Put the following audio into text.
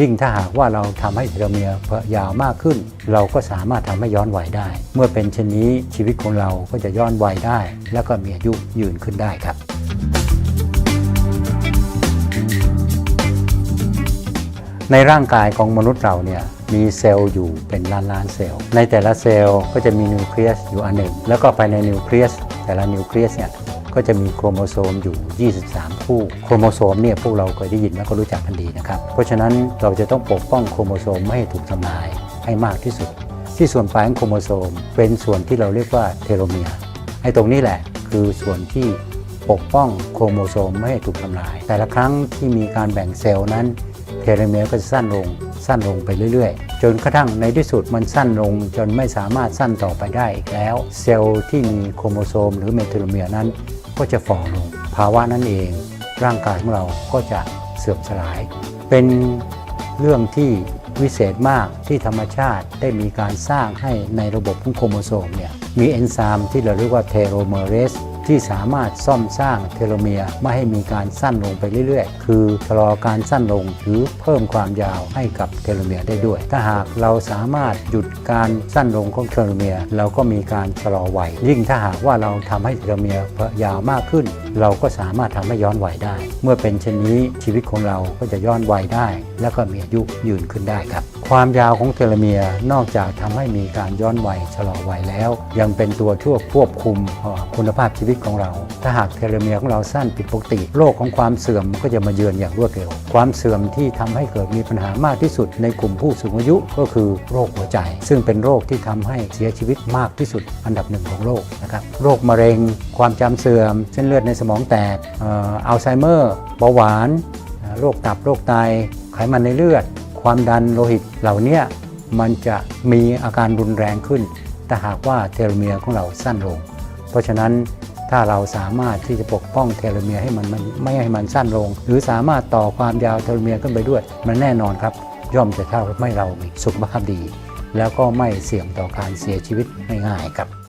ยิ่งถ้าหากว่าเราทำให้เทโลเมียร์ยาวมากขึ้น เราก็สามารถทำให้ย้อนวัยได้ เมื่อเป็นเช่นนี้ชีวิตของเราก็จะย้อนวัยได้ แล้วก็มีอายุยืนขึ้นได้ครับในร่างกายของมนุษย์เราเนี่ยมีเซลล์อยู่เป็นล้านล้านเซลล์ ในแต่ละเซลล์ก็จะมีนิวเคลียสอยู่อันหนึ่ง แล้วก็ภายในนิวเคลียสแต่ละนิวเคลียสเนี่ย ก็จะมีโครโมโซมอยู่ 23 คู่ โครโมโซมเนี่ยพวกเราเคยได้ยินแล้วก็รู้จักกันดีนะครับ เพราะฉะนั้นเราจะต้องปกป้องโครโมโซมไม่ให้ถูกทำลายให้มากที่สุด ที่ส่วนปลายของโครโมโซม เป็นส่วนที่เราเรียกว่าเทโลเมียร์ไอ้ตรงนี้แหละคือส่วนที่ปกป้องโครโมโซมไม่ให้ถูกทำลาย แต่ละครั้งที่มีการแบ่งเซลล์นั้น เทโลเมียร์ก็จะสั้นลงสั้นลงไปเรื่อยๆ จนกระทั่งในที่สุดมันสั้นลงจนไม่สามารถสั้นต่อไปได้อีกแล้ว เซลล์ที่มีโครโมโซมหรือเมโทโลเมียร์นั้น ก็จะฝ่อลง ภาวะนั้นเองร่างกายของเราก็จะเสื่อมสลาย เป็นเรื่องที่วิเศษมากที่ธรรมชาติได้มีการสร้างให้ในระบบของโครโมโซมเนี่ยมีเอนไซม์ที่เราเรียกว่าเทโรเมเรส ที่สามารถซ่อมสร้างเทโลเมียร์ไม่ให้มีการสั้นลงไปเรื่อยๆ คือชะลอการสั้นลงหรือเพิ่มความยาวให้กับเทโลเมียร์ได้ด้วย ถ้าหากเราสามารถหยุดการสั้นลงของเทโลเมียร์เราก็มีการชะลอวัยยิ่งถ้าหากว่าเราทำให้เทโลเมียร์ยาวมากขึ้นเราก็สามารถทำให้ย้อนวัยได้ เมื่อเป็นเช่นนี้ชีวิตของเราก็จะย้อนวัยได้ แล้วก็มีอายุยืนขึ้นได้ครับ ความยาวของเทโลเมียร์นอกจากทำให้มีการย้อนวัยชะลอวัยแล้ว ยังเป็นตัวช่วยควบคุมคุณภาพชีวิตของเรา ถ้าหากเทโลเมียร์ของเราสั้นผิดปกติโรคของความเสื่อมก็จะมาเยือนอย่างรวดเร็ว ความเสื่อมที่ทำให้เกิดมีปัญหามากที่สุดในกลุ่มผู้สูงอายุก็คือโรคหัวใจ ซึ่งเป็นโรคที่ทำให้เสียชีวิตมากที่สุดอันดับหนึ่งของโลกนะครับโรคมะเร็ง ความจำเสื่อมเส้นเลือดในสมองแตกอัลไซเมอร์เบาหวาน โรคตับโรคไตไขมันในเลือด ความดันโลหิตเหล่านี้มันจะมีอาการรุนแรงขึ้นถ้าหากว่าเทโลเมียร์ของเราสั้นลง เพราะฉะนั้นถ้าเราสามารถที่จะปกป้องเทโลเมียร์ให้มันไม่ให้มันสั้นลง หรือสามารถต่อความยาวเทโลเมียร์ขึ้นไปด้วย มันแน่นอนครับ ย่อมจะเท่าให้เรามีสุขภาพดี แล้วก็ไม่เสี่ยงต่อการเสียชีวิตง่ายๆครับ